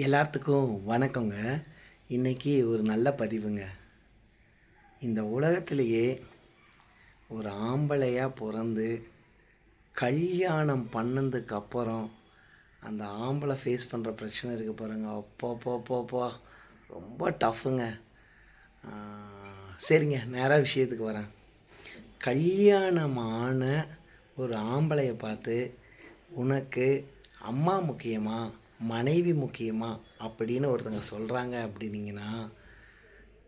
எல்லாத்துக்கும் வணக்கங்க. இன்னைக்கு ஒரு நல்ல பதிவுங்க. இந்த உலகத்திலேயே ஒரு ஆம்பளையாக பிறந்து கல்யாணம் பண்ணதுக்கு அப்புறம் அந்த ஆம்பளை ஃபேஸ் பண்ணுற பிரச்சனை இருக்குது பாருங்க. அப்போ அப்போ அப்போ அப்போ. ரொம்ப டஃப்புங்க சரிங்க நேராக விஷயத்துக்கு வரேன். கல்யாணமான ஒரு ஆம்பளையை பார்த்து உனக்கு அம்மா முக்கியமாக மனைவி முக்கியமா அப்படின்னு ஒருத்தங்க சொல்கிறாங்க அப்படின்னீங்கன்னா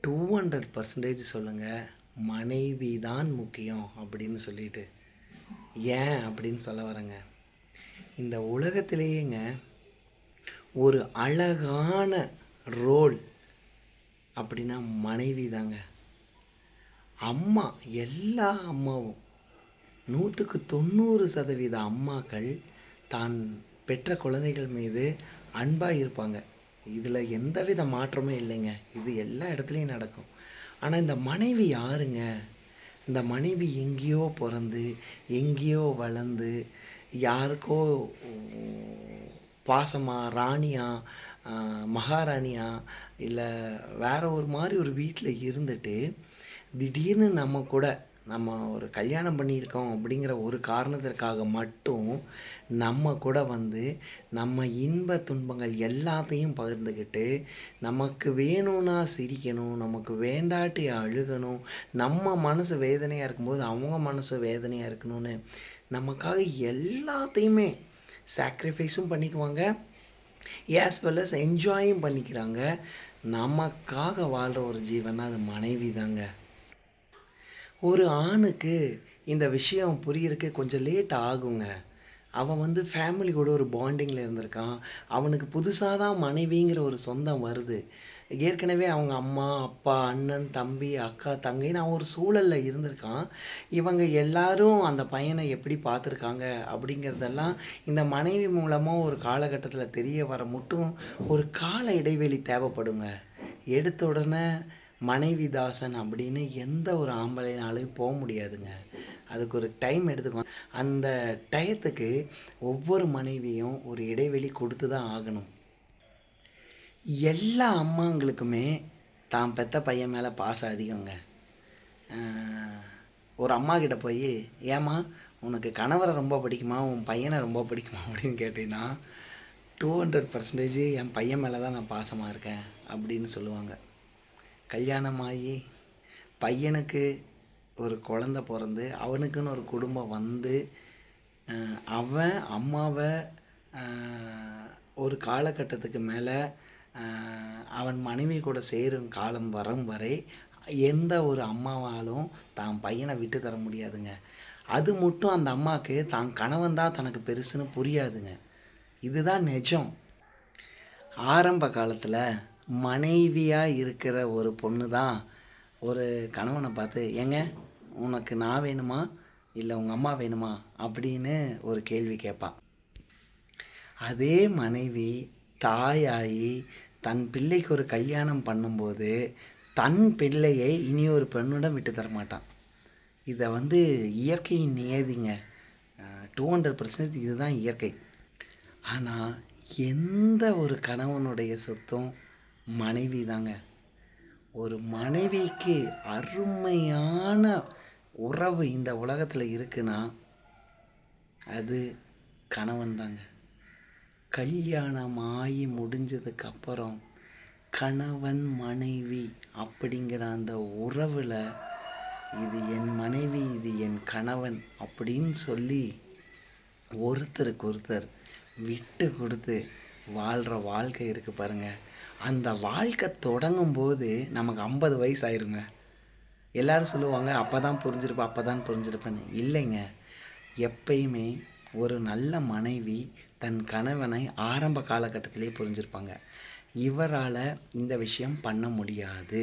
டூ ஹண்ட்ரட் பர்சன்டேஜ் சொல்லுங்கள் மனைவி தான் முக்கியம் அப்படின்னு சொல்லிட்டு. ஏன் அப்படின்னு சொல்ல வரேங்க. இந்த உலகத்திலேயேங்க ஒரு அழகான ரோல் அப்படின்னா மனைவி தாங்க. அம்மா எல்லா அம்மாவும் நூற்றுக்கு தொண்ணூறு சதவீத அம்மாக்கள் தான் பெற்ற குழந்தைகள் மீது அன்பாக இருப்பாங்க. இதில் எந்தவித மாற்றமும் இல்லைங்க. இது எல்லா இடத்துலையும் நடக்கும். ஆனால் இந்த மனைவி யாருங்க? இந்த மனைவி எங்கேயோ பிறந்து எங்கேயோ வளர்ந்து யாருக்கோ பாசமாக ராணியா மகாராணியா இல்லை வேற ஒரு மாதிரி ஒரு வீட்டில் இருந்துட்டு திடீர்னு நம்ம கூட நம்ம ஒரு கல்யாணம் பண்ணியிருக்கோம் அப்படிங்கிற ஒரு காரணத்திற்காக மட்டும் நம்ம கூட வந்து நம்ம இன்ப துன்பங்கள் எல்லாத்தையும் பகிர்ந்துக்கிட்டு நமக்கு வேணும்னா சிரிக்கணும் நமக்கு வேண்டாட்டி அழுகணும் நம்ம மனசு வேதனையாக இருக்கும்போது அவங்க மனசு வேதனையாக இருக்கணும்னு நமக்காக எல்லாத்தையுமே சாக்ரிஃபைஸும் பண்ணிக்குவாங்க. ஏஸ் வெல் அஸ் என்ஜாயும் பண்ணிக்கிறாங்க. நமக்காக வாழ்கிற ஒரு ஜீவனா அது மனைவி தாங்க ஒரு ஆணுக்கு இந்த விஷயம் புரியறக்கு கொஞ்சம் லேட் ஆகுங்க. அவன் வந்து ஃபேமிலி கூட ஒரு பாண்டிங்கில் இருந்திருக்கான். அவனுக்கு புதுசாக தான் மனைவிங்கிற ஒரு சொந்தம் வருது. ஏற்கனவே அவங்க அம்மா அப்பா அண்ணன் தம்பி அக்கா தங்கைன்னு அவன் ஒரு சூழலில் இருந்திருக்கான். இவங்க எல்லாரும் அந்த பையனை எப்படி பார்த்துருக்காங்க அப்படிங்கிறதெல்லாம் இந்த மனைவி மூலமாக ஒரு காலகட்டத்தில் தெரிய வர மட்டும் ஒரு கால இடைவெளி தேவைப்படுங்க. எடுத்த உடனே மனைவி தாசன் அப்படின்னு எந்த ஒரு ஆம்பளைனாலையும் போக முடியாதுங்க. அதுக்கு ஒரு டைம் எடுத்துக்கோ. அந்த டயத்துக்கு ஒவ்வொரு மனைவியும் ஒரு இடைவெளி கொடுத்து தான் ஆகணும். எல்லா அம்மாங்களுக்குமே தான் பெத்த பையன் மேலே பாசம் அதிகங்க. ஒரு அம்மா கிட்ட போய் ஏம்மா உனக்கு கணவரை ரொம்ப பிடிக்குமா? உன் பையனை ரொம்ப பிடிக்குமா? அப்படின்னு கேட்டீங்கன்னா டூ ஹண்ட்ரட் பர்சன்டேஜ் என் பையன் மேலே தான் நான் பாசமாக இருக்கேன். அப்படின்னு சொல்லுவாங்க. கல்யாணம் ஆகி பையனுக்கு ஒரு குழந்த பிறந்து அவனுக்குன்னு ஒரு குடும்பம் வந்து அவன் அம்மாவை ஒரு காலகட்டத்துக்கு மேலே அவன் மனைவி கூட சேரும் காலம் வரும் வரை எந்த ஒரு அம்மாவாலும் தான் பையனை விட்டு தர முடியாதுங்க. அது மட்டும் அந்த அம்மாவுக்கு தான் கணவன் தான் தனக்கு பெருசுன்னு புரியாதுங்க. இதுதான் நிஜம். ஆரம்ப காலத்தில் மனைவியாக இருக்கிற ஒரு பொண்ணு தான் ஒரு கணவனை பார்த்து ஏங்க உனக்கு நான் வேணுமா? இல்லை உங்கள் அம்மா வேணுமா? அப்படின்னு ஒரு கேள்வி கேட்பான் அதே மனைவி தாயாகி தன் பிள்ளைக்கு ஒரு கல்யாணம் பண்ணும்போது தன் பிள்ளையை இனி ஒரு பெண்ணிடம் விட்டு தர மாட்டான் இதை வந்து இயற்கையின் நியதிங்க. டூ ஹண்ட்ரட் பர்சன்டேஜ் இதுதான் இயற்கை. ஆனால் எந்த ஒரு கணவனுடைய சொத்தும் மனைவி தாங்க ஒரு மனைவிக்கு அருமையான உறவு இந்த உலகத்தில் இருக்குன்னா அது கணவன் தாங்க கல்யாணம் ஆகி முடிஞ்சதுக்கப்புறம் கணவன் மனைவி அப்படிங்கிற அந்த உறவில் இது என் மனைவி இது என் கணவன் அப்படின்னு சொல்லி ஒருத்தருக்கு ஒருத்தர் விட்டு கொடுத்து வாழ்கிற வாழ்க்கை இருக்குது பாருங்கள் அந்த வாழ்க்கை தொடங்கும் போது நமக்கு ஐம்பது வயசு ஆயிருங்க எல்லாரும் சொல்லுவாங்க அப்போ தான் புரிஞ்சிருப்பேன் அப்போ தான் புரிஞ்சிருப்பேன்னு. இல்லைங்க. எப்பயுமே ஒரு நல்ல மனைவி தன் கணவனை ஆரம்ப காலகட்டத்திலே புரிஞ்சிருப்பாங்க. இவரால் இந்த விஷயம் பண்ண முடியாது.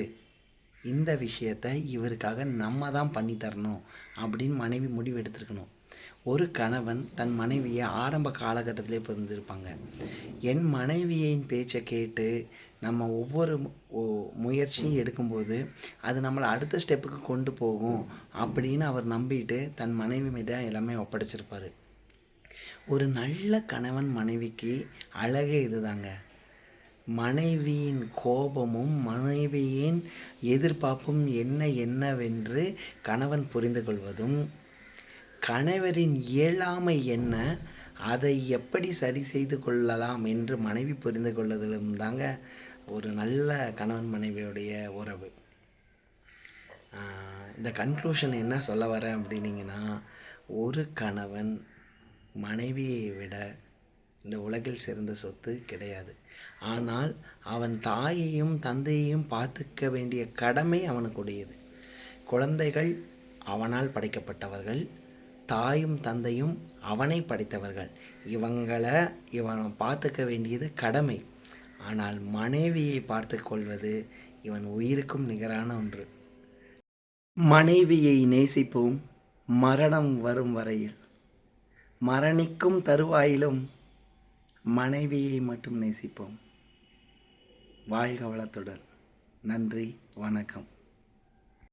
இந்த விஷயத்தை இவருக்காக நம்ம தான் பண்ணி தரணும் அப்படின்னு மனைவி முடிவு எடுத்துருக்கணும். ஒரு கணவன் தன் மனைவியை ஆரம்ப காலகட்டத்திலே புரிஞ்சிருப்பாங்க என் மனைவியின் பேச்சை கேட்டு நம்ம ஒவ்வொரு முயற்சியும் எடுக்கும்போது அது நம்மளை அடுத்த ஸ்டெப்புக்கு கொண்டு போகும் அப்படின்னு அவர் நம்பிட்டு தன் மனைவி மீது எல்லாமே ஒப்படைச்சிருப்பார். ஒரு நல்ல கணவன் மனைவிக்கு அழகே இதுதாங்க. மனைவியின் கோபமும் மனைவியின் எதிர்பார்ப்பும் என்ன என்னவென்று கணவன் புரிந்து கொள்வதும் கணவரின் இயலாமை என்ன? அதை எப்படி சரி செய்து கொள்ளலாம் என்று மனைவி புரிந்து கொள்வதிலும் தாங்க ஒரு நல்ல கணவன் மனைவியுடைய உறவு. இந்த கன்க்ளூஷன் என்ன சொல்ல வரேன் அப்படின்னீங்கன்னா ஒரு கணவன் மனைவியை விட இந்த உலகில் சிறந்த சொத்து கிடையாது. ஆனால் அவன் தாயையும் தந்தையையும் பார்த்துக்க வேண்டிய கடமை அவனுக்குடையது. குழந்தைகள் அவனால் படைக்கப்பட்டவர்கள் தாயும் தந்தையும் அவனை படைத்தவர்கள். இவங்களை இவன் பார்த்துக்க வேண்டியது கடமை. ஆனால் மனைவியை பார்த்து கொள்வது இவன் உயிருக்கும் நிகரான ஒன்று. மனைவியை நேசிப்போம் மரணம் வரும் வரையில். மரணிக்கும் தருவாயிலும் மனைவியை மட்டும் நேசிப்போம். வாழ்க வளத்துடன். நன்றி வணக்கம்.